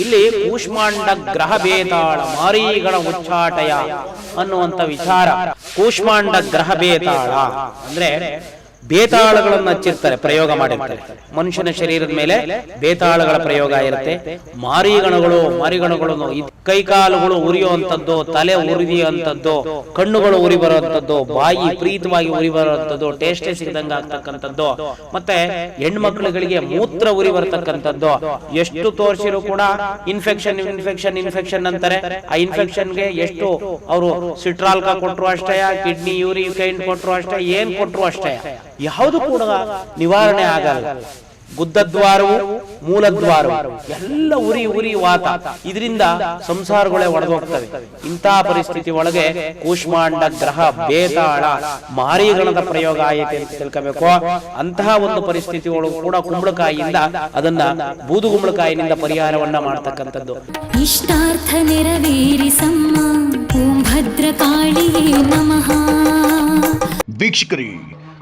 ಇಲ್ಲಿ ಕೂಷ್ಮಾಂಡ ಗ್ರಹ ಬೇತಾಳ ಮಾರೀಗಣ ಉಚ್ಚಾಟಯ ಅನ್ನುವಂತ ವಿಚಾರ. ಕೂಷ್ಮಾಂಡ ಗ್ರಹ ಬೇತಾಳ ಅಂದ್ರೆ ಬೇತಾಳಗಳನ್ನು ಹಚ್ಚಿರ್ತಾರೆ, ಪ್ರಯೋಗ ಮಾಡಿರ್ತಾರೆ. ಮನುಷ್ಯನ ಶರೀರದ ಮೇಲೆ ಬೇತಾಳಗಳ ಪ್ರಯೋಗ ಇರುತ್ತೆ. ಮಾರಿಗಣಗಳು ಮಾರಿಗಣಗಳು ಇದ್- ಕೈಕಾಲುಗಳು ಉರಿಯುವಂಥದ್ದು, ತಲೆ ಉರಿಯುವಂಥದ್ದು, ಕಣ್ಣುಗಳು ಉರಿ ಬರುವಂಥದ್ದು ಬಾಯಿ ಪ್ರೀತವಾಗಿ ಉರಿ ಬರುವಂಥದ್ದು ಟೇಸ್ಟೇ ಸಿಗದಂಗ ಆಗ್ತಕ್ಕಂಥದ್ದು, ಮತ್ತೆ ಹೆಣ್ಮಕ್ಳುಗಳಿಗೆ ಮೂತ್ರ ಉರಿ ಬರ್ತಕ್ಕಂಥದ್ದು ಎಷ್ಟು ತೋರಿಸಿರು ಕೂಡ ಇನ್ಫೆಕ್ಷನ್ ಇನ್ಫೆಕ್ಷನ್ ಇನ್ಫೆಕ್ಷನ್ ಅಂತಾರೆ. ಆ ಇನ್ಫೆಕ್ಷನ್ಗೆ ಎಷ್ಟು ಅವರು ಸಿಟ್ರಾಲ್ಕ ಕೊಟ್ಟರು ಅಷ್ಟೇ, ಕಿಡ್ನಿ ಯೂರಿ ಕೈಂಡ್ ಕೊಟ್ಟರು ಅಷ್ಟೇ, ಏನ್ ಕೊಟ್ಟರು ಅಷ್ಟೇ. ಯಾವುದು ಕೂಡ ನಿವಾರಣೆ ಆಗಲ್ಲ. ಗುದ್ದದ್ವಾರವು ಮೂಲದ್ವಾರವು ಎಲ್ಲ ಉರಿ ಉರಿ ವಾತ. ಇದರಿಂದ ಸಂಸಾರಗಳೇ ಒಡೆದೋಗ್ತವೆ. ಇಂತಹ ಪರಿಸ್ಥಿತಿ ಒಳಗೆ ಕೂಷ್ಮಾಂಡ ಗ್ರಹ ಬೇತಾಳ ಮಾರಿಗಣದ ಪ್ರಯೋಗ ಆಯಿತು ಅಂತ ತಿಳ್ಕೋಬೇಕು. ಅಂತಹ ಒಂದು ಪರಿಸ್ಥಿತಿ ಒಳಗೂ ಕೂಡ ಕುಂಬಳಕಾಯಿಯಿಂದ ಅದನ್ನ ಬೂದು ಕುಂಬಳಕಾಯಿನಿಂದ ಪರಿಹಾರವನ್ನ ಮಾಡ್ತಕ್ಕಂಥದ್ದು. ಇಷ್ಟಾರ್ಥ ನೆರವೇರಿಸಮ್ಮ ಭದ್ರಕಾಳಿಯೇ ನಮಃ. ವೀಕ್ಷಕರೇ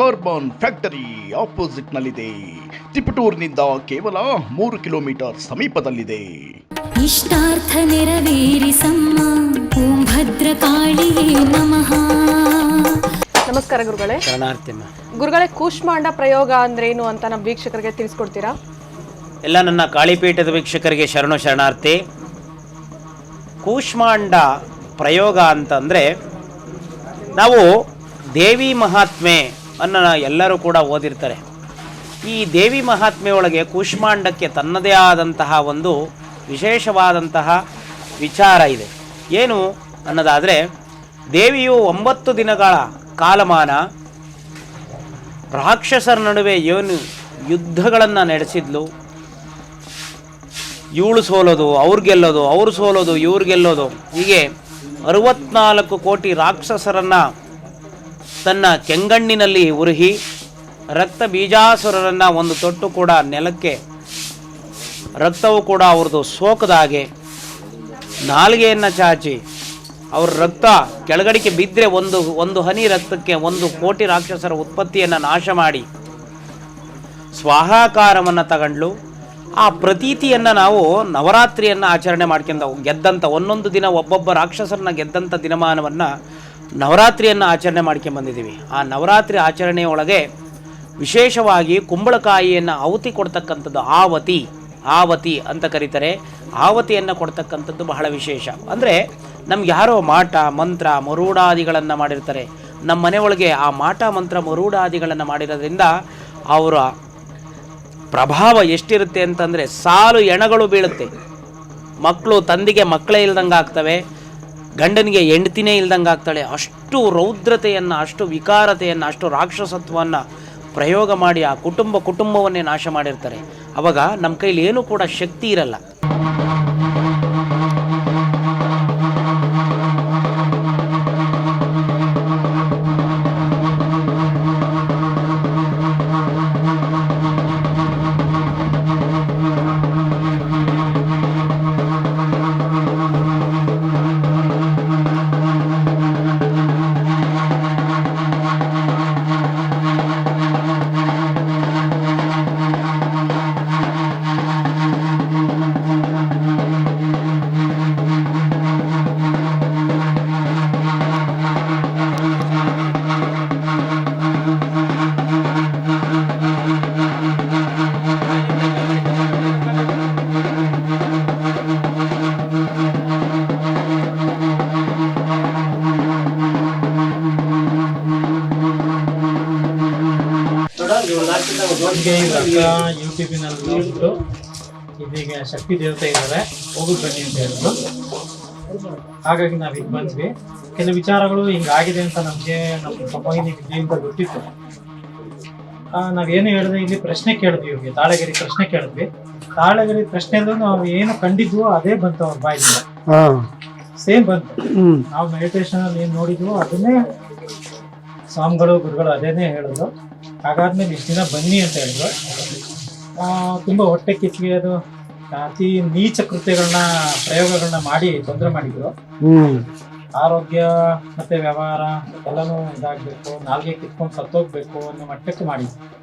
Carbon factory ಆಪೋಸಿಟ್ನಲ್ಲಿದೆ ತಿಪಟೂರ್ನಿಂದ ಕೇವಲ ಮೂರು ಕಿಲೋಮೀಟರ್ ಸಮೀಪದಲ್ಲಿದೆ. ಇಷ್ಟಾರ್ಥ ನೆರವೇರಿಸಮ್ಮ. ಓಂ ಭದ್ರಕಾಳಿಯೇ ನಮಃ. ನಮಸ್ಕಾರ ಗುರುಗಳೇ. ಶರಣಾರ್ಥಿಮ್ಮ ಗುರುಗಳೇ ಕೂಷ್ಮಾಂಡ ಪ್ರಯೋಗ ಅಂದ್ರೆ ಏನು ಅಂತ ನಮ್ಮ ವೀಕ್ಷಕರಿಗೆ ತಿಳಿಸ್ಕೊಡ್ತೀರಾ? ಎಲ್ಲ ನನ್ನ ಕಾಳಿಪೀಠದ ವೀಕ್ಷಕರಿಗೆ ಶರಣು ಶರಣಾರ್ಥಿ. ಕೂಷ್ಮಾಂಡ ಪ್ರಯೋಗ ಅಂತಂದರೆ ನಾವು ದೇವಿ ಮಹಾತ್ಮೆ ಅನ್ನ ಎಲ್ಲರೂ ಕೂಡ ಓದಿರ್ತಾರೆ. ಈ ದೇವಿ ಮಹಾತ್ಮೆ ಒಳಗೆ ಕೂಷ್ಮಾಂಡಕ್ಕೆ ತನ್ನದೇ ಆದಂತಹ ಒಂದು ವಿಶೇಷವಾದಂತಹ ವಿಚಾರ ಇದೆ. ಏನು ಅನ್ನೋದಾದರೆ, ದೇವಿಯು ಒಂಬತ್ತು ದಿನಗಳ ಕಾಲಮಾನ ರಾಕ್ಷಸರ ನಡುವೆ ಏನು ಯುದ್ಧಗಳನ್ನು ನಡೆಸಿದ್ಲು? ಇವಳು ಸೋಲೋದು, ಅವ್ರು ಗೆಲ್ಲೋದು, ಅವ್ರು ಸೋಲೋದು, ಇವ್ರು ಗೆಲ್ಲೋದು. ಹೀಗೆ ಅರವತ್ನಾಲ್ಕು ಕೋಟಿ ರಾಕ್ಷಸರನ್ನು ತನ್ನ ಕೆಂಗಣ್ಣಿನಲ್ಲಿ ಉರುಹಿ ರಕ್ತ ಬೀಜಾಸುರರನ್ನು ಒಂದು ತೊಟ್ಟು ಕೂಡ ನೆಲಕ್ಕೆ, ರಕ್ತವು ಕೂಡ ಅವ್ರದ್ದು ಸೋಕದ ಹಾಗೆ ನಾಲಿಗೆಯನ್ನು ಚಾಚಿ, ಅವ್ರ ರಕ್ತ ಕೆಳಗಡಿಕೆ ಬಿದ್ದರೆ ಒಂದು ಒಂದು ಹನಿ ರಕ್ತಕ್ಕೆ ಒಂದು ಕೋಟಿ ರಾಕ್ಷಸರ ಉತ್ಪತ್ತಿಯನ್ನು ನಾಶ ಮಾಡಿ ಸ್ವಾಹಾಕಾರವನ್ನು ತಗೊಂಡ್ಲು. ಆ ಪ್ರತೀತಿಯನ್ನು ನಾವು ನವರಾತ್ರಿಯನ್ನು ಆಚರಣೆ ಮಾಡ್ಕೊಂಡವು. ಗೆದ್ದಂಥ ಒಂದೊಂದು ದಿನ ಒಬ್ಬೊಬ್ಬ ರಾಕ್ಷಸರನ್ನ ಗೆದ್ದಂಥ ದಿನಮಾನವನ್ನು ನವರಾತ್ರಿಯನ್ನು ಆಚರಣೆ ಮಾಡ್ಕೊಂಬಂದಿದ್ದೀವಿ ಆ ನವರಾತ್ರಿ ಆಚರಣೆಯೊಳಗೆ ವಿಶೇಷವಾಗಿ ಕುಂಬಳಕಾಯಿಯನ್ನು ಆವತಿ ಕೊಡ್ತಕ್ಕಂಥದ್ದು ಆವತಿ ಆವತಿ ಅಂತ ಕರೀತಾರೆ. ಆವತಿಯನ್ನು ಕೊಡ್ತಕ್ಕಂಥದ್ದು ಬಹಳ ವಿಶೇಷ. ಅಂದರೆ ನಮ್ಗೆ ಯಾರೋ ಮಾಟ, ಮಂತ್ರ ಮರೂಡಾದಿಗಳನ್ನು ಮಾಡಿರ್ತಾರೆ. ನಮ್ಮ ಮನೆಯೊಳಗೆ ಆ ಮಾಟ, ಮಂತ್ರ ಮರೂಡಾದಿಗಳನ್ನು ಮಾಡಿರೋದ್ರಿಂದ ಅವರ ಪ್ರಭಾವ ಎಷ್ಟಿರುತ್ತೆ ಅಂತಂದರೆ ಸಾಲು ಎಣಗಳು ಬೀಳುತ್ತೆ. ಮಕ್ಕಳು ತಂದೆಗೆ ಮಕ್ಕಳೇ ಇಲ್ದಂಗೆ ಆಗ್ತವೆ ಗಂಡನಿಗೆ ಹೆಂಡತಿನೇ ಇಲ್ದಂಗೆ ಆಗ್ತಾಳೆ. ಅಷ್ಟು ರೌದ್ರತೆಯನ್ನು, ಅಷ್ಟು ವಿಕಾರತೆಯನ್ನು, ಅಷ್ಟು ರಾಕ್ಷಸತ್ವವನ್ನು ಪ್ರಯೋಗ ಮಾಡಿ ಆ ಕುಟುಂಬ ಕುಟುಂಬವನ್ನೇ ನಾಶ ಮಾಡಿರ್ತಾರೆ. ಅವಾಗ ನಮ್ಮ ಕೈಲಿ ಏನೂ ಕೂಡ ಶಕ್ತಿ ಇರಲ್ಲ. ಯೂಟ್ಯೂಬಿನಲ್ಲಿ ನೋಡ್ಬಿಟ್ಟು ಇದೀಗ ಶಕ್ತಿ ದೇವತೆ ಇದ್ದಾರೆ. ಹೋಗಿ ಬನ್ನಿ ಅಂತ ಹೇಳಿದ್ರು. ಹಾಗಾಗಿ ನಾವು ಇಲ್ಲಿ ಬಂದ್ವಿ. ಕೆಲವು ವಿಚಾರಗಳು ಹಿಂಗಾಗಿದೆ ಅಂತ ನಮಗೆ ನಮ್ಮ ಸಂಭಾಗಿನಿ ಅಂತ ಗೊತ್ತಿತ್ತು. ಆ, ನಾವೇನು ಹೇಳಿದ್ರೆ ಇಲ್ಲಿ ಪ್ರಶ್ನೆ ಕೇಳಿದ್ವಿ ಇವ್ರಿಗೆ. ತಾಳೆಗರಿ ಪ್ರಶ್ನೆ ಕೇಳಿದ್ವಿ. ತಾಳೆಗರಿ ಪ್ರಶ್ನೆಯಲ್ಲೂ ನಾವು ಏನು ಕಂಡಿದ್ವೋ ಅದೇ ಬಂತು ಅವ್ರ ಬಾಯಿಂದ ಸೇಮ್ ಬಂತು. ನಾವು ಮೆಡಿಟೇಷನ್ ಅಲ್ಲಿ ಏನ್ ನೋಡಿದ್ವು ಅದನ್ನೇ ಸ್ವಾಮಿಗಳು ಗುರುಗಳು ಅದೇನೇ ಹೇಳಿದ್ರು ಹಾಗಾದ್ಮೇಲೆ ಇಷ್ಟು ದಿನ ಬನ್ನಿ ಅಂತ ಹೇಳಿದ್ರು. ಆ, ತುಂಬಾ ಹೊಟ್ಟೆ ಕಿಚ್ಚಿಗೆ ಅದು ಅತಿ ನೀಚ ಕೃತ್ಯಗಳನ್ನ ಪ್ರಯೋಗಗಳನ್ನ ಮಾಡಿ ತೊಂದರೆ ಮಾಡಿದ್ರು. ಆರೋಗ್ಯ ಮತ್ತೆ ವ್ಯವಹಾರ ಎಲ್ಲನೂ ಇದಾಗಬೇಕು ನಾಲ್ಗೆ ಕಿತ್ಕೊಂಡು ಸತ್ತೋಗ್ಬೇಕು ಅನ್ನೋ ಮಟ್ಟಕ್ಕೆ ಮಾಡಿದ್ರು.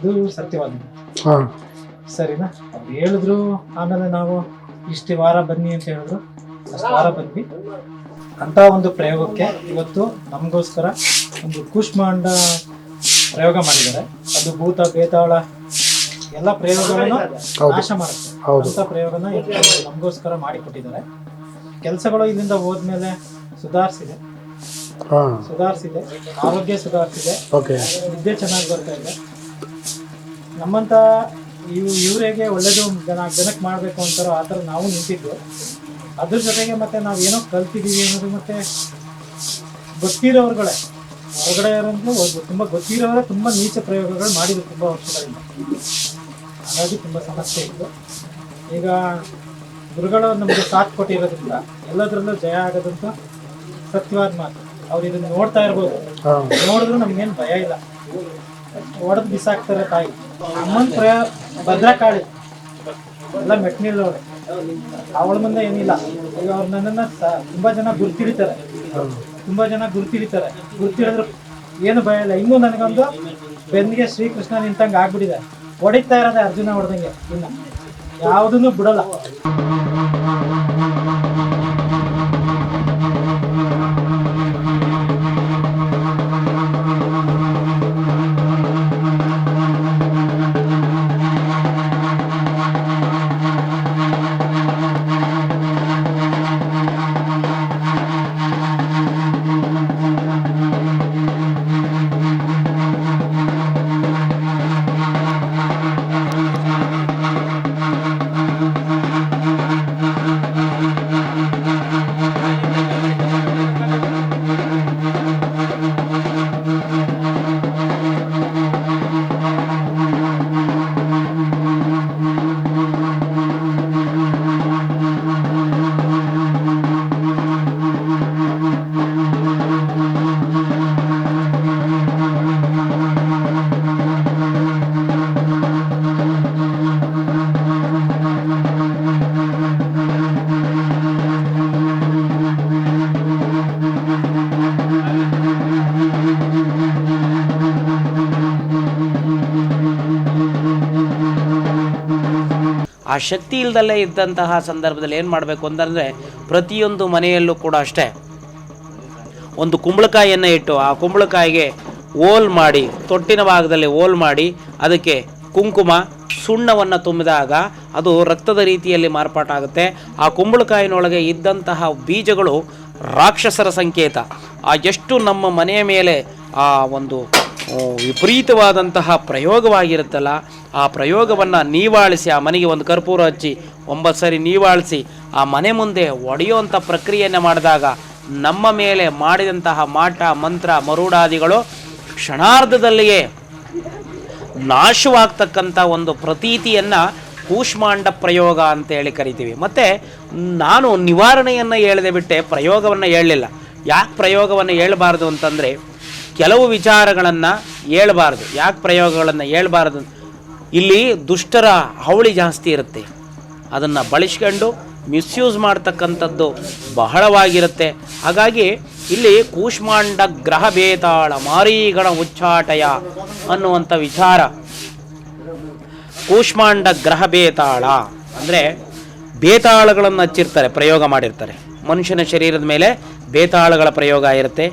ಇದು ಸತ್ಯವಾದ ಸರಿನಾ? ಅವ್ರು ಹೇಳಿದ್ರು ಆಮೇಲೆ ನಾವು ಇಷ್ಟು ವಾರ ಬನ್ನಿ ಅಂತ ಹೇಳಿದ್ರು. ಅಷ್ಟು ವಾರ ಬಂದ್ವಿ. ಅಂತ ಒಂದು ಪ್ರಯೋಗಕ್ಕೆ ಇವತ್ತು ನಮಗೋಸ್ಕರ ಒಂದು ಕೂಷ್ಮಾಂಡ ಪ್ರಯೋಗ ಮಾಡಿದ್ದಾರೆ. ಅದು ಭೂತ ಬೇತಾಳ ಎಲ್ಲ ಪ್ರಯೋಗಗಳನ್ನು ನಾಶ ಮಾಡುತ್ತೆ. ಅಂತ ಪ್ರಯೋಗನ ನಮಗೋಸ್ಕರ ಮಾಡಿಕೊಟ್ಟಿದ್ದಾರೆ. ಕೆಲಸಗಳು ಇಲ್ಲಿಂದ ಹೋದ್ಮೇಲೆ ಸುಧಾರಿಸಿದೆ. ಸುಧಾರಿಸಿದೆ. ಆರೋಗ್ಯ ಸುಧಾರಿಸಿದೆ. ನಿದ್ದೆ ಚೆನ್ನಾಗಿ ಬರ್ತಾ ಇದೆ. ನಮ್ಮಂತ ಇವು ಇವರಿಗೆ ಒಳ್ಳೇದು ಜನ ಜನಕ್ಕೆ ಮಾಡಬೇಕು ಅಂತಾರೋ ಆ ಥರ ನಾವು ನಿಂತಿದ್ದು ಅದ್ರ ಜೊತೆಗೆ ಮತ್ತೆ ನಾವು ಏನೋ ಕಲ್ತಿದೀವಿ ಅನ್ನೋದು ಮತ್ತೆ ಗೊತ್ತಿರೋರ್ಗಳೇ. ಹೊರಗಡೆ ಯಾರಂದ್ರೆ ಒಬ್ಬ- ತುಂಬಾ ಗೊತ್ತಿರೋರೇ ತುಂಬಾ ನೀಚ ಪ್ರಯೋಗಗಳು ಮಾಡಿದ್ರು ತುಂಬಾ ವರ್ಷಗಳಿಂದ. ಹಾಗಾಗಿ ತುಂಬಾ ಸಮಸ್ಯೆ ಇತ್ತು ಈಗ ಗುರುಗಳು ನಮಗೆ ಸಾಥ್ ಕೊಟ್ಟಿರೋದ್ರಿಂದ ಎಲ್ಲದರಲ್ಲೂ ಜಯ ಆಗೋದಂತ ಸತ್ಯವಾದ ಮಾತು. ಅವ್ರು ಇದನ್ನ ನೋಡ್ತಾ ಇರ್ಬೋದು. ನೋಡಿದ್ರು ನಮ್ಗೇನು ಭಯ ಇಲ್ಲ. ಹೊಡೆದು ಬಿಸಾಕ್ತಾರೆ ತಾಯಿ. ಅಮ್ಮನ ಪ್ರಯ ಭದ್ರಕಾಳಿ. ಎಲ್ಲ ಮೆಟ್ನಿಲ್ಲವ್ರೆ ಅವಳ ಮುಂದೆ ಏನಿಲ್ಲ. ಈಗ ಅವ್ರು ನನ್ನನ್ನ ತುಂಬಾ ಜನ ಗುರ್ತಿಡಿತಾರೆ. ತುಂಬಾ ಜನ ಗುರ್ತಿಳಿತಾರೆ. ಗುರ್ತಿಡಿದ್ರು ಏನು ಭಯ ಇಲ್ಲ. ಇನ್ನೂ ನನಗೊಂದು ಬೆನ್ನಿಗೆ ಶ್ರೀಕೃಷ್ಣ ನಿಂತಂಗೆ ಆಗ್ಬಿಟ್ಟಿದೆ. ಹೊಡಿತಾ ಇರೋದೆ ಅರ್ಜುನ ಹೊಡೆದಂಗೆ. ಇನ್ನು ಯಾವುದನ್ನು ಬಿಡಲ್ಲ. ಶಕ್ತಿ ಇಲ್ದಲ್ಲೇ ಇದ್ದಂತಹ ಸಂದರ್ಭದಲ್ಲಿ ಏನು ಮಾಡಬೇಕು ಅಂತಂದರೆ ಪ್ರತಿಯೊಂದು ಮನೆಯಲ್ಲೂ ಕೂಡ ಅಷ್ಟೇ. ಒಂದು ಕುಂಬಳಕಾಯಿಯನ್ನು ಇಟ್ಟು ಆ ಕುಂಬಳಕಾಯಿಗೆ ಓಲ್ ಮಾಡಿ, ತೊಟ್ಟಿನ ಭಾಗದಲ್ಲಿ ಓಲ್ ಮಾಡಿ, ಅದಕ್ಕೆ ಕುಂಕುಮ, ಸುಣ್ಣವನ್ನು ತುಂಬಿದಾಗ ಅದು ರಕ್ತದ ರೀತಿಯಲ್ಲಿ ಮಾರ್ಪಾಟಾಗುತ್ತೆ. ಆ ಕುಂಬಳಕಾಯಿನೊಳಗೆ ಇದ್ದಂತಹ ಬೀಜಗಳು ರಾಕ್ಷಸರ ಸಂಕೇತ. ಆ ಎಷ್ಟು ನಮ್ಮ ಮನೆಯ ಮೇಲೆ ಆ ಒಂದು ವಿಪರೀತವಾದಂತಹ ಪ್ರಯೋಗವಾಗಿರುತ್ತಲ್ಲ, ಆ ಪ್ರಯೋಗವನ್ನು ನೀವಾಳಿಸಿ, ಆ ಮನೆಗೆ ಒಂದು ಕರ್ಪೂರ ಹಚ್ಚಿ, ಒಂಬತ್ತು ಸರಿ ನೀವಾಳಿಸಿ, ಆ ಮನೆ ಮುಂದೆ ಒಡೆಯುವಂಥ ಪ್ರಕ್ರಿಯೆಯನ್ನು ಮಾಡಿದಾಗ ನಮ್ಮ ಮೇಲೆ ಮಾಡಿದಂತಹ ಮಾಟ, ಮಂತ್ರ ಮರುಡಾದಿಗಳು ಕ್ಷಣಾರ್ಧದಲ್ಲಿಯೇ ನಾಶವಾಗ್ತಕ್ಕಂಥ ಒಂದು ಪ್ರತೀತಿಯನ್ನು ಕೂಷ್ಮಾಂಡ ಪ್ರಯೋಗ ಅಂತೇಳಿ ಕರಿತೀವಿ. ಮತ್ತು ನಾನು ನಿವಾರಣೆಯನ್ನು ಹೇಳದೆ ಬಿಟ್ಟೆ, ಪ್ರಯೋಗವನ್ನು ಹೇಳಲಿಲ್ಲ. ಯಾಕೆ ಪ್ರಯೋಗವನ್ನು ಹೇಳಬಾರ್ದು ಅಂತಂದರೆ ಕೆಲವು ವಿಚಾರಗಳನ್ನು ಹೇಳಬಾರ್ದು. ಯಾಕೆ ಪ್ರಯೋಗಗಳನ್ನು ಹೇಳಬಾರ್ದು? ಇಲ್ಲಿ ದುಷ್ಟರ ಹಾವಳಿ ಜಾಸ್ತಿ ಇರುತ್ತೆ. ಅದನ್ನು ಬಳಸ್ಕೊಂಡು ಮಿಸ್ಯೂಸ್ ಮಾಡ್ತಕ್ಕಂಥದ್ದು ಬಹಳವಾಗಿರುತ್ತೆ. ಹಾಗಾಗಿ ಇಲ್ಲಿ ಕೂಷ್ಮಾಂಡ ಗ್ರಹ ಬೇತಾಳ ಮಾರೀಗಣ ಉಚ್ಚಾಟಯ ಅನ್ನುವಂಥ ವಿಚಾರ. ಕೂಷ್ಮಾಂಡ ಗ್ರಹ ಬೇತಾಳ ಅಂದರೆ ಬೇತಾಳಗಳನ್ನು ಹಚ್ಚಿರ್ತಾರೆ, ಪ್ರಯೋಗ ಮಾಡಿರ್ತಾರೆ. ಮನುಷ್ಯನ ಶರೀರದ ಮೇಲೆ ಬೇತಾಳಗಳ ಪ್ರಯೋಗ ಇರುತ್ತೆ.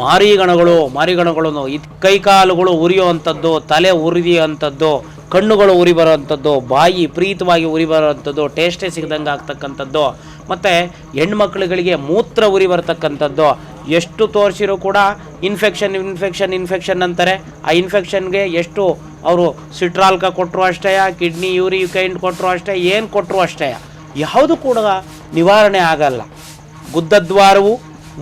ಮಾರಿಗಣಗಳು ಮಾರಿಗಣಗಳನ್ನು ಇದು ಕೈಕಾಲುಗಳು ಉರಿಯುವಂಥದ್ದು, ತಲೆ ಉರಿಯುವಂಥದ್ದು ಕಣ್ಣುಗಳು ಉರಿ ಬರುವಂಥದ್ದು ಬಾಯಿ ಪ್ರೀತವಾಗಿ ಉರಿ ಬರುವಂಥದ್ದು ಟೇಸ್ಟೇ ಸಿಗದಂಗೆ ಆಗ್ತಕ್ಕಂಥದ್ದು, ಮತ್ತು ಹೆಣ್ಮಕ್ಳುಗಳಿಗೆ ಮೂತ್ರ ಉರಿ ಬರ್ತಕ್ಕಂಥದ್ದು, ಎಷ್ಟು ತೋರಿಸಿರೂ ಕೂಡ ಇನ್ಫೆಕ್ಷನ್ ಇನ್ಫೆಕ್ಷನ್ ಇನ್ಫೆಕ್ಷನ್ ಅಂತಾರೆ. ಆ ಇನ್ಫೆಕ್ಷನ್ಗೆ ಎಷ್ಟು ಅವರು ಸಿಟ್ರಾಲ್ಕ ಕೊಟ್ಟರು ಅಷ್ಟೇ ಕಿಡ್ನಿ ಯೂರಿ ಕೈಂಡ್ ಕೊಟ್ಟರು ಅಷ್ಟೇ, ಏನು ಕೊಟ್ಟರು ಅಷ್ಟೇ, ಯಾವುದು ಕೂಡ ನಿವಾರಣೆ ಆಗಲ್ಲ. ಗುದ್ದದ್ವಾರವು,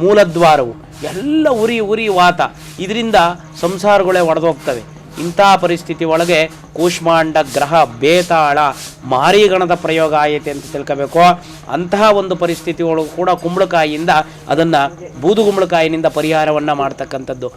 ಮೂಲದ್ವಾರವು. ಎಲ್ಲ ಉರಿ ಉರಿ ವಾತ ಇದರಿಂದ ಸಂಸಾರಗಳೇ ಒಡೆದೋಗ್ತವೆ. ಇಂಥ ಪರಿಸ್ಥಿತಿ ಒಳಗೆ ಕೂಷ್ಮಾಂಡ ಗ್ರಹ ಬೇತಾಳ ಮಾರಿಗಣದ ಪ್ರಯೋಗ ಆಯಿತೆ ಅಂತ ತಿಳ್ಕೋಬೇಕು. ಅಂತಹ ಒಂದು ಪರಿಸ್ಥಿತಿ ಒಳಗೂ ಕೂಡ ಕುಂಬಳಕಾಯಿಯಿಂದ ಅದನ್ನು ಬೂದುಗುಂಬಳಕಾಯಿನಿಂದ ಪರಿಹಾರವನ್ನು ಮಾಡ್ತಕ್ಕಂಥದ್ದು.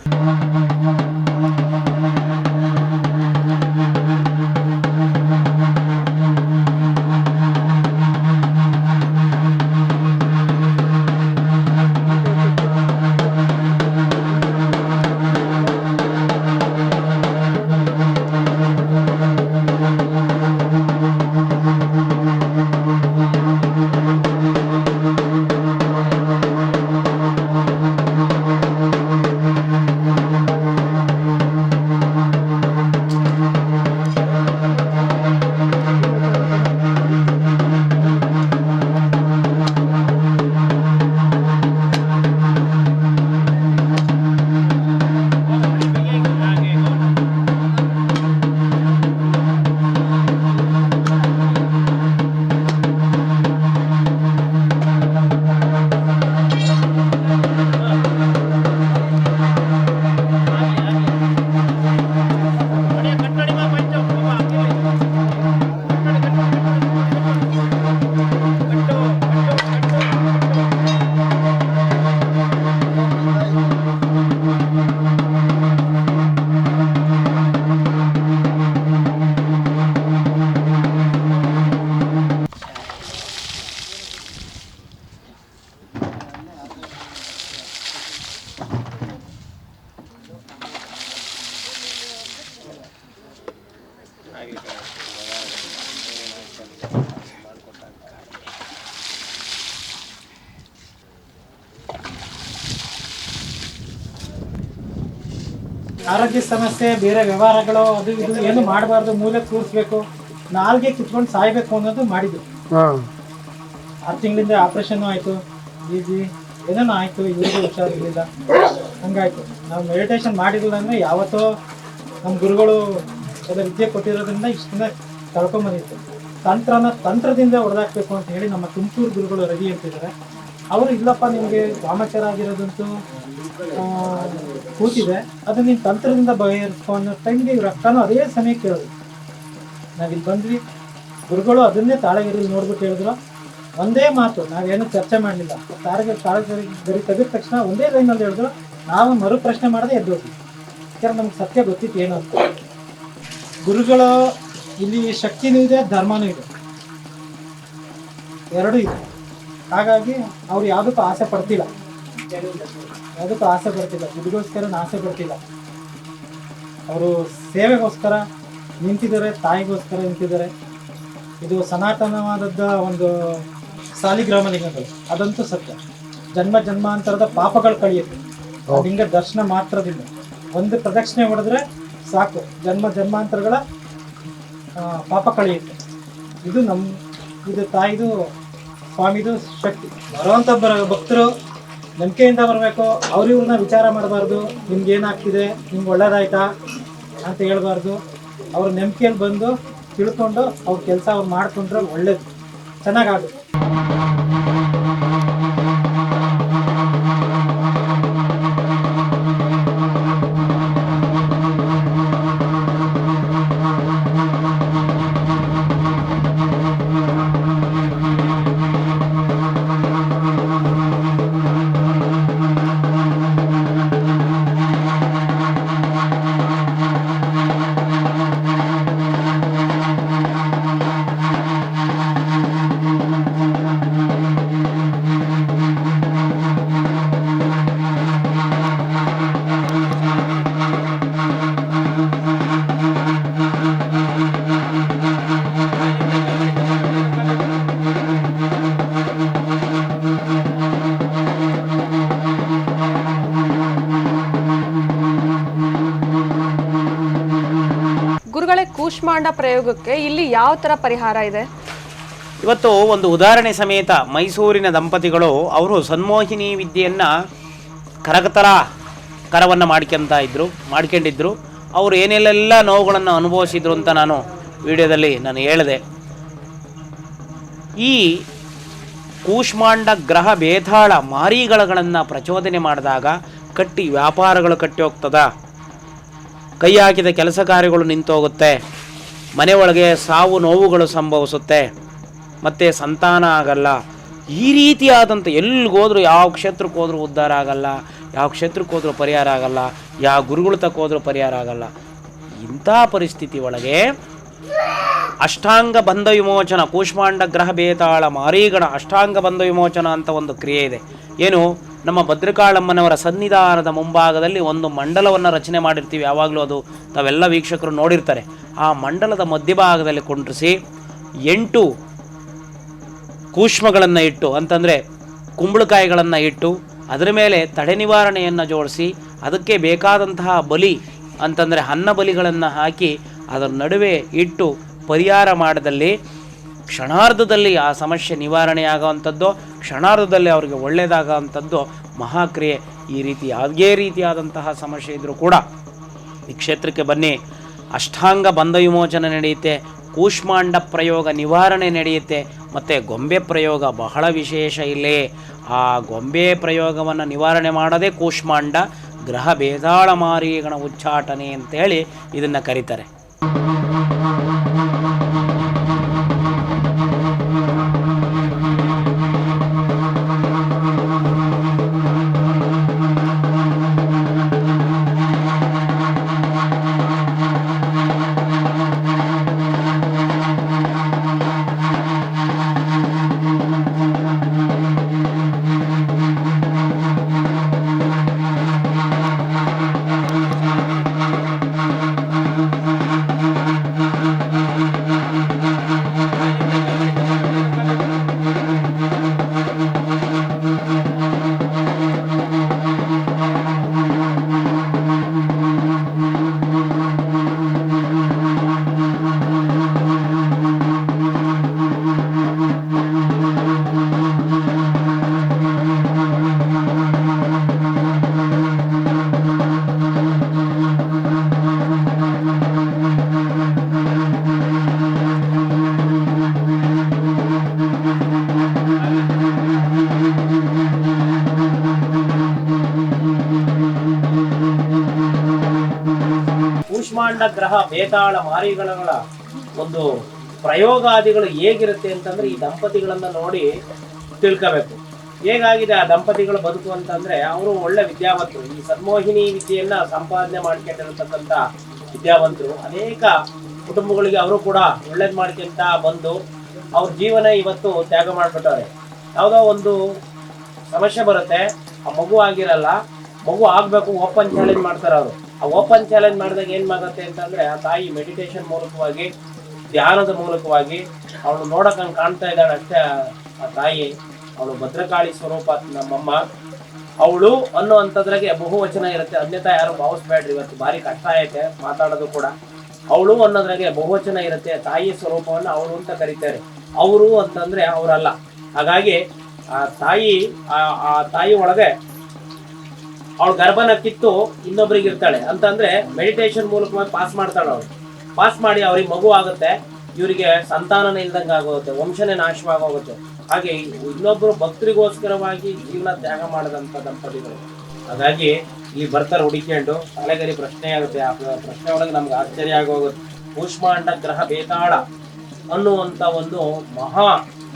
ಆರೋಗ್ಯ ಸಮಸ್ಯೆ ಬೇರೆ ವ್ಯವಹಾರಗಳು ಅದು ಇದು ಏನು ಮಾಡಬಾರ್ದು ಮೂಲೆ ಕೂರಿಸ್ಬೇಕು. ನಾಲ್ಗೆ ಕಿತ್ಕೊಂಡು ಸಾಯ್ಬೇಕು ಅನ್ನೋದು ಮಾಡಿದ್ರು ಆರು ತಿಂಗಳಿಂದ ಆಪರೇಷನ್ ಆಯಿತು. ಈಜಿ ಜಿ ಏನೇನೋ ಆಯಿತು ಇವ್ರಿಗೂ ಹುಷಾರಿರ್ಲಿಲ್ಲ. ಹಂಗಾಯ್ತು. ನಾವು ಮೆಡಿಟೇಷನ್ ಮಾಡಿರಲಿಲ್ಲ ಅಂದರೆ ಯಾವತ್ತೋ ನಮ್ಮ ಗುರುಗಳು ಅದರ ವಿದ್ಯೆ ಕೊಟ್ಟಿರೋದ್ರಿಂದ ಇಷ್ಟು ದಿನ ಕಳ್ಕೊಂಬಂದಿತ್ತು. ತಂತ್ರನ ತಂತ್ರದಿಂದ ಹೊಡೆದಾಕ್ಬೇಕು ಅಂತ ಹೇಳಿ ನಮ್ಮ ತುಮಕೂರು ಗುರುಗಳು ರವಿ ಅಂತಿದ್ದಾರೆ. ಅವರು ಇಲ್ಲಪ್ಪ, ನಿಮಗೆ ವಾಮಾಚಾರ ಆಗಿರೋದಂತೂ ಕೂತಿದೆ. ಅದು ನೀನು ತಂತ್ರದಿಂದ ಬಗೆಹರಿಸ್ಕೊ ಅನ್ನೋ ಅಕ್ಕನೂ ಅದೇ ಸಮಯ ಕೇಳಿದ್ರು ನಾವಿಲ್ಲಿ ಬಂದ್ವಿ. ಗುರುಗಳು ಅದನ್ನೇ ತಾಳಗಿರಲಿ ನೋಡ್ಬಿಟ್ಟು ಹೇಳಿದ್ರು. ಒಂದೇ ಮಾತು, ನಾವೇನು ಚರ್ಚೆ ಮಾಡಲಿಲ್ಲ. ತಾರಗೆ ತಾಳಗರಿ ಗರಿ ತೆಗೆದ ತಕ್ಷಣ ಒಂದೇ ಲೈನಲ್ಲಿ ಹೇಳಿದ್ರು, ನಾವು ಮರು ಪ್ರಶ್ನೆ ಮಾಡದೆ ಎದ್ದೋದ್ವಿ ಯಾಕಂದ್ರೆ ನಮ್ಗೆ ಸತ್ಯ ಗೊತ್ತಿತ್ತು ಏನು ಅಂತ. ಗುರುಗಳು, ಇಲ್ಲಿ ಶಕ್ತಿನೂ ಇದೆ, ಧರ್ಮನೂ ಇದೆ. ಎರಡೂ ಇದೆ. ಹಾಗಾಗಿ ಅವ್ರು ಯಾವುದಕ್ಕೂ ಆಸೆ ಪಡ್ತಿಲ್ಲ. ಯಾವುದಕ್ಕೂ ಆಸೆ ಪಡ್ತಿಲ್ಲ. ದುಡ್ಡಿಗೋಸ್ಕರ ಆಸೆ ಪಡ್ತಿಲ್ಲ. ಅವರು ಸೇವೆಗೋಸ್ಕರ ನಿಂತಿದ್ದಾರೆ, ತಾಯಿಗೋಸ್ಕರ ನಿಂತಿದ್ದಾರೆ. ಇದು ಸನಾತನವಾದದ್ದ ಒಂದು ಸಾಲಿಗ್ರಾಮ ಲಿಂಗಗಳು. ಅದಂತೂ ಸತ್ಯ. ಜನ್ಮ ಜನ್ಮಾಂತರದ ಪಾಪಗಳು ಕಳೆಯುತ್ತೆ. ಲಿಂಗ ದರ್ಶನ ಮಾತ್ರದಿಂದ. ಒಂದು ಪ್ರದಕ್ಷಿಣೆ ಹೊಡೆದ್ರೆ ಸಾಕು. ಜನ್ಮ ಜನ್ಮಾಂತರಗಳ ಪಾಪ ಕಳೆಯುತ್ತೆ. ಇದು ನಮ್ಮ ಇದು ತಾಯಿದು ಸ್ವಾಮಿದು ಶಕ್ತಿ. ಬರುವಂಥ ಬರ, ಭಕ್ತರು ನಂಬಿಕೆಯಿಂದ ಬರಬೇಕು. ಅವ್ರಿವ್ರನ್ನ ವಿಚಾರ ಮಾಡಬಾರ್ದು. ನಿಮ್ಗೆ ಏನಾಗ್ತಿದೆ? ನಿಮ್ಗೆ ಒಳ್ಳೇದಾಯ್ತಾ? ಅಂತ ಹೇಳ್ಬಾರ್ದು. ಅವ್ರ ನಂಬಿಕೆಯಲ್ಲಿ ಬಂದು ತಿಳ್ಕೊಂಡು ಅವ್ರ ಕೆಲಸ ಅವ್ರು ಮಾಡ್ಕೊಂಡ್ರೆ ಒಳ್ಳೇದು. ಚೆನ್ನಾಗಾಗುತ್ತೆ. ಕೂಷ್ಮಾಂಡ ಪ್ರಯೋಗಕ್ಕೆ ಇಲ್ಲಿ ಯಾವ ಥರ ಪರಿಹಾರ ಇದೆ? ಇವತ್ತು ಒಂದು ಉದಾಹರಣೆ ಸಮೇತ ಮೈಸೂರಿನ ದಂಪತಿಗಳು ಅವರು ಸನ್ಮೋಹಿನಿ ವಿದ್ಯೆಯನ್ನು ಕರಗತರ ಕರವನ್ನು ಮಾಡ್ಕೊಂತ ಇದ್ದರು ಮಾಡ್ಕೊಂಡಿದ್ರು. ಅವರು ಏನೆಲ್ಲೆಲ್ಲ ನೋವುಗಳನ್ನು ಅನುಭವಿಸಿದ್ರು ಅಂತ ನಾನು ವಿಡಿಯೋದಲ್ಲಿ ನಾನು ಹೇಳಿದೆ. ಈ ಕೂಷ್ಮಾಂಡ ಗ್ರಹ ಬೇತಾಳ ಮಾರಿಗಳಗಳನ್ನು ಪ್ರಚೋದನೆ ಮಾಡಿದಾಗ ಕಟ್ಟಿ ವ್ಯಾಪಾರಗಳು ಕಟ್ಟಿ ಹೋಗ್ತದ. ಕೈ ಹಾಕಿದ ಕೆಲಸ ಕಾರ್ಯಗಳು ನಿಂತೋಗುತ್ತೆ. ಮನೆ ಒಳಗೆ ಸಾವು ನೋವುಗಳು ಸಂಭವಿಸುತ್ತೆ. ಮತ್ತು ಸಂತಾನ ಆಗಲ್ಲ. ಈ ರೀತಿಯಾದಂಥ ಎಲ್ಲಿಗೋದ್ರೂ ಯಾವ ಕ್ಷೇತ್ರಕ್ಕೆ ಹೋದ್ರೂ ಉದ್ಧಾರ ಆಗಲ್ಲ. ಯಾವ ಕ್ಷೇತ್ರಕ್ಕೆ ಹೋದ್ರೂ ಪರಿಹಾರ ಆಗಲ್ಲ. ಯಾವ ಗುರುಗಳ ತಕ್ಕ ಹೋದ್ರೂ ಪರಿಹಾರ ಆಗಲ್ಲ. ಇಂಥ ಪರಿಸ್ಥಿತಿ ಒಳಗೆ ಅಷ್ಟಾಂಗ ಬಂಧ ವಿಮೋಚನ, ಕೂಷ್ಮಾಂಡ ಗ್ರಹ ಬೇತಾಳ ಮಾರೀಗಣ ಅಷ್ಟಾಂಗ ಬಂಧ ವಿಮೋಚನ ಅಂತ ಒಂದು ಕ್ರಿಯೆ ಇದೆ. ಏನು? ನಮ್ಮ ಭದ್ರಕಾಳಮ್ಮನವರ ಸನ್ನಿಧಾನದ ಮುಂಭಾಗದಲ್ಲಿ ಒಂದು ಮಂಡಲವನ್ನು ರಚನೆ ಮಾಡಿರ್ತೀವಿ. ಯಾವಾಗಲೂ ಅದು ತಾವೆಲ್ಲ ವೀಕ್ಷಕರು ನೋಡಿರ್ತಾರೆ. ಆ ಮಂಡಲದ ಮಧ್ಯಭಾಗದಲ್ಲಿ ಕುಂಡ್ರಿಸಿ ಎಂಟು ಕೂಷ್ಮಗಳನ್ನು ಇಟ್ಟು, ಅಂತಂದರೆ ಕುಂಬಳಕಾಯಿಗಳನ್ನು ಇಟ್ಟು, ಅದರ ಮೇಲೆ ತಡೆ ನಿವಾರಣೆಯನ್ನು ಜೋಡಿಸಿ, ಅದಕ್ಕೆ ಬೇಕಾದಂತಹ ಬಲಿ, ಅಂತಂದರೆ ಅನ್ನ ಬಲಿಗಳನ್ನು ಹಾಕಿ ಅದರ ನಡುವೆ ಇಟ್ಟು ಪರಿಹಾರ ಮಾಡದಲ್ಲಿ ಕ್ಷಣಾರ್ಧದಲ್ಲಿ ಆ ಸಮಸ್ಯೆ ನಿವಾರಣೆಯಾಗುವಂಥದ್ದು. ಕ್ಷಣಾರ್ಧದಲ್ಲಿ ಅವರಿಗೆ ಒಳ್ಳೆಯದಾಗಂಥದ್ದು ಮಹಾಕ್ರಿಯೆ ಈ ರೀತಿ ಯಾವುದೇ ರೀತಿಯಾದಂತಹ ಸಮಸ್ಯೆ ಇದ್ದರೂ ಕೂಡ ಈ ಕ್ಷೇತ್ರಕ್ಕೆ ಬನ್ನಿ. ಅಷ್ಟಾಂಗ ಬಂಧ ವಿಮೋಚನೆ ನಡೆಯುತ್ತೆ, ಕೂಷ್ಮಾಂಡ ಪ್ರಯೋಗ ನಿವಾರಣೆ ನಡೆಯುತ್ತೆ, ಮತ್ತು ಗೊಂಬೆ ಪ್ರಯೋಗ ಬಹಳ ವಿಶೇಷ ಇಲ್ಲಿ. ಆ ಗೊಂಬೆ ಪ್ರಯೋಗವನ್ನು ನಿವಾರಣೆ ಮಾಡದೆ ಕೂಷ್ಮಾಂಡ ಗ್ರಹ ಭೇದಾಳ ಮಾರಿಗಣ ಉಚ್ಚಾಟನೆ ಅಂತೇಳಿ ಇದನ್ನು ಕರೀತಾರೆ. ಬೇತಾಳ ಒಂದು ಪ್ರಯೋಗಾದಿಗಳು ಹೇಗಿರುತ್ತೆ ಅಂತಂದ್ರೆ ಈ ದಂಪತಿಗಳನ್ನ ನೋಡಿ ತಿಳ್ಕೋಬೇಕು. ಹೇಗಾಗಿದೆ ಆ ದಂಪತಿಗಳು ಬದುಕು ಅಂತಂದ್ರೆ ಅವರು ಒಳ್ಳೆ ವಿದ್ಯಾವಂತರು. ಈ ಸನ್ಮೋಹಿನಿ ವಿದ್ಯೆಯನ್ನ ಸಂಪಾದನೆ ಮಾಡ್ಕೊಂಡಿರತಕ್ಕಂಥ ವಿದ್ಯಾವಂತರು. ಅನೇಕ ಕುಟುಂಬಗಳಿಗೆ ಅವರು ಕೂಡ ಒಳ್ಳೇದು ಮಾಡ್ಕೊಂತ ಬಂದು ಅವ್ರ ಜೀವನ ಇವತ್ತು ತ್ಯಾಗ ಮಾಡ್ಬಿಟ್ಟವ್ರೆ. ಯಾವುದೋ ಒಂದು ಸಮಸ್ಯೆ ಬರುತ್ತೆ, ಆ ಮಗು ಆಗಿರಲ್ಲ, ಮಗು ಆಗ್ಬೇಕು, ಓಪನ್ ಚಾಲೆಂಜ್ ಮಾಡ್ತಾರೆ ಅವರು ಓಪನ್ ಚಾಲೆಂಜ್ ಮಾಡಿದಾಗ ಏನ್ ಮಾಡುತ್ತೆ ಅಂತಂದ್ರೆ, ಆ ತಾಯಿ ಮೆಡಿಟೇಷನ್ ಮೂಲಕವಾಗಿ, ಧ್ಯಾನದ ಮೂಲಕವಾಗಿ ಅವಳು ನೋಡಕ್ ಕಾಣ್ತಾ ಇದ್ದಾಳೆ ಅಷ್ಟೇ ಆ- ಆ ತಾಯಿ. ಅವಳು ಭದ್ರಕಾಳಿ ಸ್ವರೂಪ ನಮ್ಮಮ್ಮ. ಅವಳು ಅನ್ನೋ ಅಂತದ್ರಾಗೆ ಬಹುವಚನ ಇರುತ್ತೆ. ಅನ್ಯತಾ ಯಾರು ಭಾವಿಸ್ಬೇಡ್ರಿ, ಇವತ್ತು ಭಾರಿ ಕಷ್ಟ ಐತೆ ಮಾತಾಡೋದು ಕೂಡ. ಅವಳು ಅನ್ನೋದ್ರಾಗೆ ಬಹುವಚನ ಇರುತ್ತೆ. ತಾಯಿ ಸ್ವರೂಪವನ್ನು ಅವಳು ಅಂತ ಕರೀತಾರೆ. ಅವರು ಅಂತಂದ್ರೆ ಅವರಲ್ಲ. ಹಾಗಾಗಿ ಆ ತಾಯಿ, ಆ ಆ ತಾಯಿ ಒಳಗೆ ಅವಳು ಗರ್ಭನ ಕಿತ್ತು ಇನ್ನೊಬ್ರಿಗೆ ಇರ್ತಾಳೆ ಅಂತಂದ್ರೆ ಮೆಡಿಟೇಷನ್ ಮೂಲಕ ಪಾಸ್ ಮಾಡ್ತಾಳೆ ಅವಳು. ಪಾಸ್ ಮಾಡಿ ಅವ್ರಿಗೆ ಮಗು ಆಗುತ್ತೆ, ಇವರಿಗೆ ಸಂತಾನನೇ ಇಲ್ದಂಗೆ ಆಗೋಗುತ್ತೆ, ವಂಶನೇ ನಾಶವಾಗೋಗುತ್ತೆ. ಹಾಗೆ ಇನ್ನೊಬ್ರು ಭಕ್ತರಿಗೋಸ್ಕರವಾಗಿ ಜೀವನ ತ್ಯಾಗ ಮಾಡದಂತ ದಂಪತಿಗಳು. ಹಾಗಾಗಿ ಇಲ್ಲಿ ಬರ್ತಾರೆ ಹುಡುಕೊಂಡು ತಲೆಗರಿ ಪ್ರಶ್ನೆ ಆಗುತ್ತೆ. ಆ ಪ್ರಶ್ನೆ ಒಳಗೆ ನಮ್ಗೆ ಆಶ್ಚರ್ಯ ಆಗೋಗುತ್ತೆ. ಕೂಷ್ಮಾಂಡ ಗ್ರಹ ಬೇತಾಳ ಅನ್ನುವಂತ ಒಂದು ಮಹಾ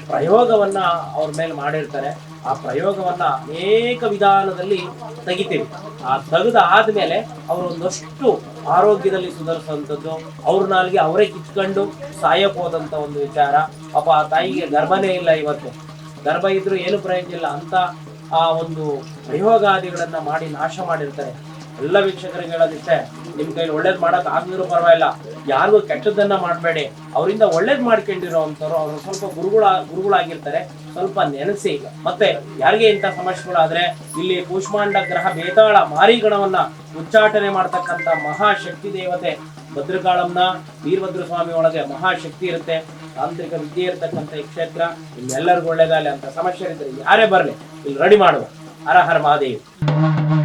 ಪ್ರಯೋಗವನ್ನ ಅವ್ರ ಮೇಲೆ ಮಾಡಿರ್ತಾರೆ. ಆ ಪ್ರಯೋಗವನ್ನ ಅನೇಕ ವಿಧಾನದಲ್ಲಿ ತೆಗಿತೀವಿ. ಆ ತೆಗೆದ ಆದ್ಮೇಲೆ ಅವರೊಂದಷ್ಟು ಆರೋಗ್ಯದಲ್ಲಿ ಸುಧಾರಿಸುವಂಥದ್ದು, ಅವ್ರ ನಾಲ್ಗೆ ಅವರೇ ಕಿತ್ಕೊಂಡು ಸಾಯಕ್ ಹೋದಂತ ಒಂದು ವಿಚಾರ. ಪಾಪ ಆ ತಾಯಿಗೆ ಗರ್ಭನೇ ಇಲ್ಲ ಇವತ್ತು. ಗರ್ಭ ಇದ್ರು ಏನು ಪ್ರಯೋಜನ ಇಲ್ಲ ಅಂತ ಆ ಒಂದು ಪ್ರಯೋಗಾದಿಗಳನ್ನ ಮಾಡಿ ನಾಶ ಮಾಡಿರ್ತಾರೆ. ಎಲ್ಲ ವೀಕ್ಷಕರಿಗೆ ಹೇಳೋದಿಷ್ಟೇ ನಿಮ್ ಕೈಲಿ ಒಳ್ಳೇದು ಮಾಡಕ್ ಆಗಿದ್ರು ಪರವಾಗಿಲ್ಲ. ಯಾರಿಗೂ ಕೆಟ್ಟದ್ದನ್ನ ಮಾಡಬೇಡಿ. ಅವರಿಂದ ಒಳ್ಳೇದ್ ಮಾಡ್ಕೊಂಡಿರೋ ಅಂತವ್ರು ಅವರು ಸ್ವಲ್ಪ ಗುರುಗಳ, ಗುರುಗಳಾಗಿರ್ತಾರೆ. ಸ್ವಲ್ಪ ನೆನೆಸಿ. ಮತ್ತೆ ಯಾರಿಗೆ ಇಂಥ ಸಮಸ್ಯೆಗಳಾದ್ರೆ, ಇಲ್ಲಿ ಕೂಷ್ಮಾಂಡ ಗ್ರಹ ಬೇತಾಳ ಮಾರಿಗಣವನ್ನ ಉಚ್ಚಾಟನೆ ಮಾಡ್ತಕ್ಕಂಥ ಮಹಾಶಕ್ತಿ ದೇವತೆ ಭದ್ರಕಾಳಂನ ವೀರಭದ್ರ ಸ್ವಾಮಿ ಒಳಗೆ ಮಹಾಶಕ್ತಿ ಇರುತ್ತೆ. ತಾಂತ್ರಿಕ ವಿದ್ಯೆ ಇರತಕ್ಕಂಥ ಈ ಕ್ಷೇತ್ರ ನಿಮ್ಮೆಲ್ಲರಿಗೂ ಒಳ್ಳೇದಾಗಲಿ ಅಂತ ಸಮಸ್ಯೆ ಇದ್ರೆ ಯಾರೇ ಬರಲಿ, ಇಲ್ಲಿ ರೆಡಿ ಮಾಡುವ. ಹರ ಹರ ಮಹಾದೇವ್.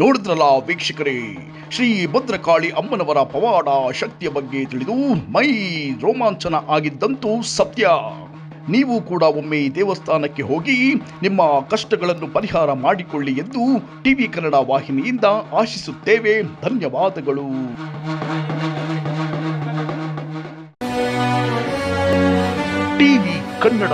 ನೋಡಿದ್ರಲ್ಲ ವೀಕ್ಷಕರೇ ಶ್ರೀ ಭದ್ರಕಾಳಿ ಅಮ್ಮನವರ ಪವಾಡ ಶಕ್ತಿಯ ಬಗ್ಗೆ ತಿಳಿದು ಮೈ ರೋಮಾಂಚನ ಆಗಿದ್ದಂತೂ ಸತ್ಯ. ನೀವು ಕೂಡ ಒಮ್ಮೆ ಈ ದೇವಸ್ಥಾನಕ್ಕೆ ಹೋಗಿ ನಿಮ್ಮ ಕಷ್ಟಗಳನ್ನು ಪರಿಹಾರ ಮಾಡಿಕೊಳ್ಳಿ ಎಂದು ಟಿವಿ ಕನ್ನಡ ವಾಹಿನಿಯಿಂದ ಆಶಿಸುತ್ತೇವೆ. ಧನ್ಯವಾದಗಳು. ಟಿವಿ ಕನ್ನಡ.